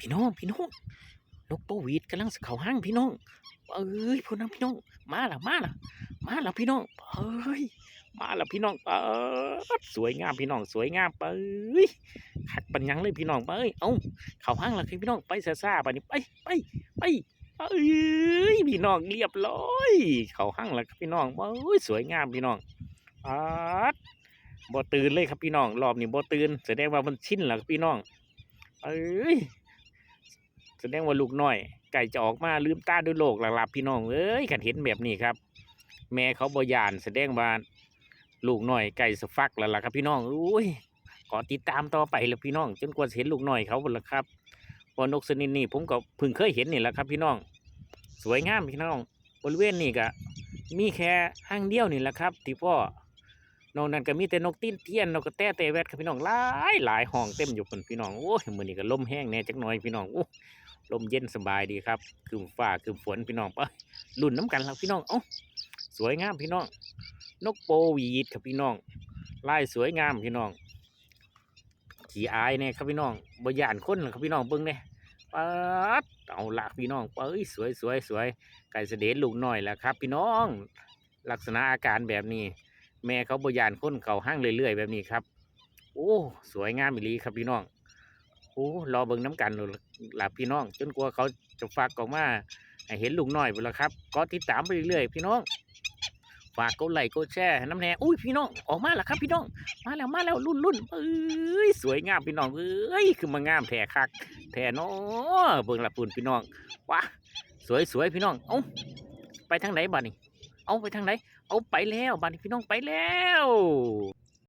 พี่น้องพี่น้องนกโปวีดกำลังสเข้าห้างพี่น้อง เอ้ยพวกนั้นพี่น้อง มาละมาละมาละพี่น้องเอ้ยมาละพี่น้องเอ้ยสวยงามพี่น้องสวยงามไปเอ้ยขัดปัญญังเลยพี่น้องไปเอ้ยเอ้าเข้าห้างแล้วพี่น้องไปซ่าไปนี่ไปไปไปเอ้ยพี่น้องเรียบร้อย เข้าห้างล้วครับพี่น้องเอ้ยสวยงามพี่น้องอาดบ่ตื่นเลยครับพี่น้องรอบนี้บ่ตื่นแสดงว่ามันชินแล้วพี่น้อง เอ้ย แสดงว่าลูกน้อย ไก่จะออกมาลืมตาดูโลกหลับพี่น้องเอ้ยขันเห็นแบบนี้ครับ แม่เขาบอยานแสดงว่าลูกน้อยไก่สฟักแล้วล่ะครับพี่น้องอุ้ยขอติดตามต่อไปแล้วพี่น้อง จนกว่าจะเห็นลูกน้อยเขาหมดล้วครับเพอนกสนินนี่ผมก็เพิ่งเคยเห็นนี่แหละครับพี่น้อง สวยงามพี่น้องบริเวณนี่ก็มีแค่ห้างเดียวนี่แหละครับ ที่พ่อนอกนั้นก็มีแต่นกติ้นเทียนนกกระแตแต่แวดครับพี่น้องหลายหลายห้องเต็มอยู่คนพี่น้องโอ้ยมือนี้ก็ลมแห้งแน่จักหน่อยพี่น้องโอ้ ลมเย็นสบายดีครับคือฟ้าคือฝนพี่น้องไปลุ่นน้ำกันแล้วพี่น้องเอ้าสวยงามพี่น้อง นกโปวีดครับพี่น้องลายสวยงามพี่น้องขี่อายเนี่ยครับพี่น้องบย่านคนครับพี่น้องเบิ่งเนี่ยปัดเอาหลักพี่น้องเอ้ยสวยสวยสวยไก่เสด็จลูกน้อยแล้วครับ พี่น้อง ลักษณะอาการแบบนี้ แม่เขาบยานค้นเขาห้างเรื่อยๆแบบนี้ครับ โอ้ สวยงามอีหลีครับพี่น้อง โอ้รอเบิ่งน้ำกันหลับพี่น้อง จนกว่าเขาจะฝากออกมาเห็นลุงน้อยไปแล้วครับ ก็ติดตามไปเรื่อยๆพี่น้องฝากกดไลค์กดแชร์น้ำแน่อุ้ยพี่น้องออกมาแล้วครับพี่น้อง มาแล้วมาแล้วรุ่นรุ่นเอ้ยสวยงามพี่น้องเอ้ยคือมางามแท้คักแท้เนาะเบิ่งละปุ่นพี่น้องว้าสวยสวยพี่น้องเอ้าไปทางไหนบ้านี่เอาไปทางไหนเอาไปแล้วบ้านนี้พี่น้องไปแล้ว